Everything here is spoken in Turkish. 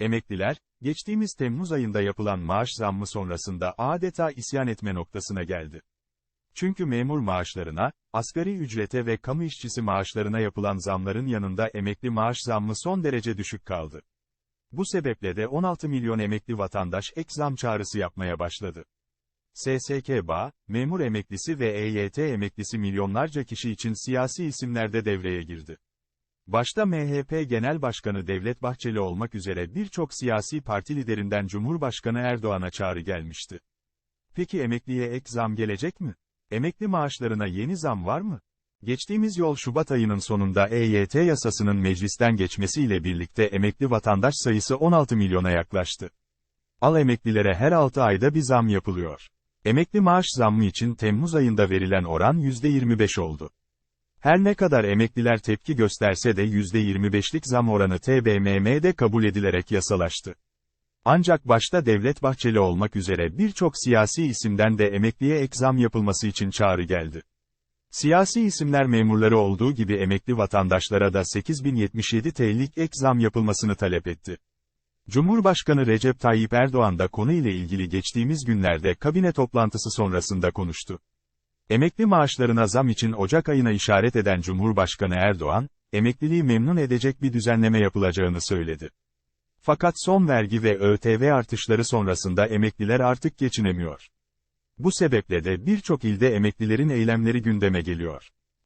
Emekliler, geçtiğimiz Temmuz ayında yapılan maaş zammı sonrasında adeta isyan etme noktasına geldi. Çünkü memur maaşlarına, asgari ücrete ve kamu işçisi maaşlarına yapılan zamların yanında emekli maaş zammı son derece düşük kaldı. Bu sebeple de 16 milyon emekli vatandaş ek zam çağrısı yapmaya başladı. SSK BA, memur emeklisi ve EYT emeklisi milyonlarca kişi için siyasi isimlerde devreye girdi. Başta MHP Genel Başkanı Devlet Bahçeli olmak üzere birçok siyasi parti liderinden Cumhurbaşkanı Erdoğan'a çağrı gelmişti. Peki emekliye ek zam gelecek mi? Emekli maaşlarına yeni zam var mı? Geçtiğimiz yıl Şubat ayının sonunda EYT yasasının meclisten geçmesiyle birlikte emekli vatandaş sayısı 16 milyona yaklaştı. Al emeklilere her 6 ayda bir zam yapılıyor. Emekli maaş zammı için Temmuz ayında verilen oran %25 oldu. Her ne kadar emekliler tepki gösterse de %25'lik zam oranı TBMM'de kabul edilerek yasalaştı. Ancak başta Devlet Bahçeli olmak üzere birçok siyasi isimden de emekliye ek zam yapılması için çağrı geldi. Siyasi isimler memurları olduğu gibi emekli vatandaşlara da 8077 TL'lik ek zam yapılmasını talep etti. Cumhurbaşkanı Recep Tayyip Erdoğan da konuyla ilgili geçtiğimiz günlerde kabine toplantısı sonrasında konuştu. Emekli maaşlarına zam için Ocak ayına işaret eden Cumhurbaşkanı Erdoğan, emekliliği memnun edecek bir düzenleme yapılacağını söyledi. Fakat son vergi ve ÖTV artışları sonrasında emekliler artık geçinemiyor. Bu sebeple de birçok ilde emeklilerin eylemleri gündeme geliyor.